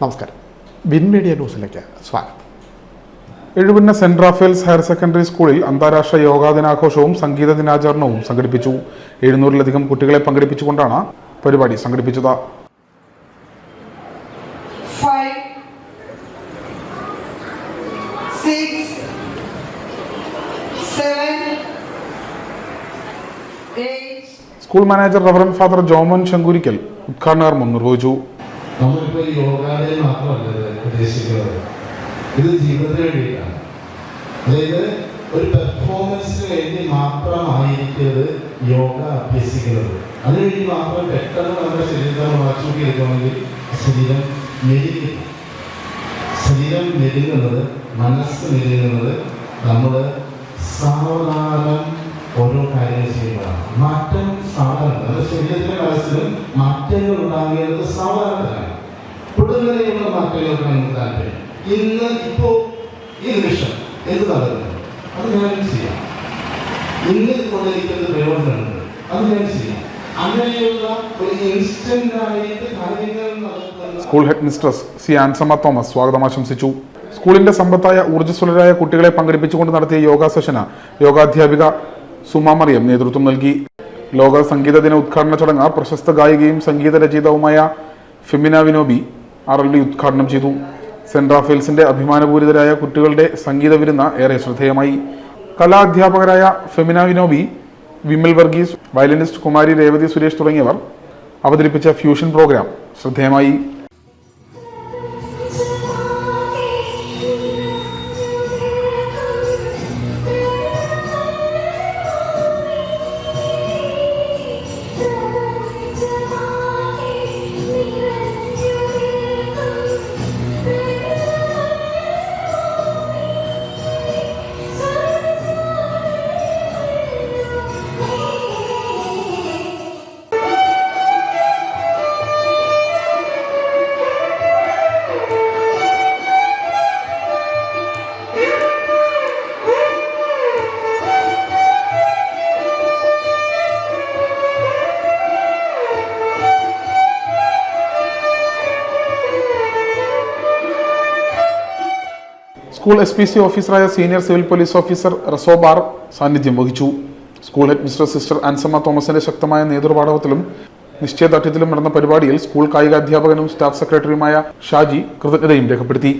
നമസ്കാരം. Win media ന്യൂസിലേക്ക് സ്വാഗതം. എഴുപന്ന സെന്റ് റാഫേൽസ് ഹയർ സെക്കൻഡറി സ്കൂളിൽ അന്താരാഷ്ട്ര യോഗാ ദിനാഘോഷവും സംഗീത ദിനാചരണവും സംഘടിപ്പിച്ചു. എഴുന്നൂറിലധികം കുട്ടികളെ പങ്കെടുപ്പിച്ചുകൊണ്ടാണ് പരിപാടി സംഘടിപ്പിച്ചത്. Five, six, seven, eight, school manager reverend father Joman Sankurikkal ഉദ്ഘാടന കർമ്മം നിർവഹിച്ചു. നമ്മളിപ്പോ ഈ യോഗാലയ മാത്രമല്ല ഉദ്ദേശിക്കുന്നത്. ഇത് ജീവിതത്തിന് വേണ്ടിയിട്ടാണ്. അതായത് ഒരു പെർഫോമൻസിന് വേണ്ടി മാത്രമായിരിക്കരുത് യോഗ അഭ്യസിക്കുന്നത്. അതിനുവേണ്ടി മാത്രം പെട്ടെന്ന് നമ്മുടെ ശരീരത്തെ മാറ്റി എടുക്കണമെങ്കിൽ ശരീരം മെലിഞ്ഞു ശരീരം മെലിഞ്ഞുന്നത് മനസ്സ് മെലിഞ്ഞുന്നത് നമ്മൾ സാവധാനം ഓരോ കാര്യങ്ങൾ ചെയ്യുമ്പോഴാണ് മാറ്റം സാധാരണ നമ്മുടെ ശരീരത്തിലെ മാറ്റങ്ങൾ ഉണ്ടാകേണ്ടത് സാധാരണത്തിലാണ്. പൊടുന്നനെയുള്ള മാറ്റങ്ങൾക്കാണ് നമുക്ക് താല്പര്യം. ഇന്ന് ഇപ്പോ ഈ നിമിഷം എന്ത് നടക്കുന്നു? അത് ഞാൻ ചെയ്യാം. ഇന്ന് കൊണ്ടിരിക്കുന്ന പ്രയോജനമുണ്ട് അത് ഞാൻ ചെയ്യാം. School headmistress C Ansamma Thomas സ്വാഗതം ആശംസിച്ചു. സ്കൂളിന്റെ സമ്പത്തായ ഊർജസ്വലരായ കുട്ടികളെ പങ്കെടുപ്പിച്ചുകൊണ്ട് നടത്തിയ യോഗാ സെഷന് യോഗാധ്യാപിക സുമ മറിയം നേതൃത്വം നൽകി. ലോക സംഗീത ദിന ഉദ്ഘാടന ചടങ്ങ് പ്രശസ്ത ഗായികയും സംഗീത രചയിതാവുമായ Femina Vinobi R L D ഉദ്ഘാടനം ചെയ്തു. സെൻട്രൽ റാഫേൽസിന്റെ അഭിമാനപൂരിതരായ കുട്ടികളുടെ സംഗീത വിരുന്ന ഏറെ ശ്രദ്ധേയമായി. കലാധ്യാപകരായ ഫെമിന വിനോബി വിമൽ വർഗീസ് വയലിനിസ്റ്റ് കുമാരി രേവതി സുരേഷ് തുടങ്ങിയവർ അവതരിപ്പിച്ച ഫ്യൂഷൻ പ്രോഗ്രാം ശ്രദ്ധേയമായി. സ്കൂൾ എസ് പി സി ഓഫീസറായ സീനിയർ സിവിൽ പോലീസ് ഓഫീസർ റസോബാർ സാന്നിധ്യം വഹിച്ചു. School head mister sister Ansamma തോമസിന്റെ ശക്തമായ നേതൃപാഠവത്തിലും നിശ്ചയദാർഢ്യത്തിലും നടന്ന പരിപാടിയിൽ സ്കൂൾ കായികാധ്യാപകനും സ്റ്റാഫ് സെക്രട്ടറിയുമായ ഷാജി കൃതജ്ഞതയും രേഖപ്പെടുത്തി.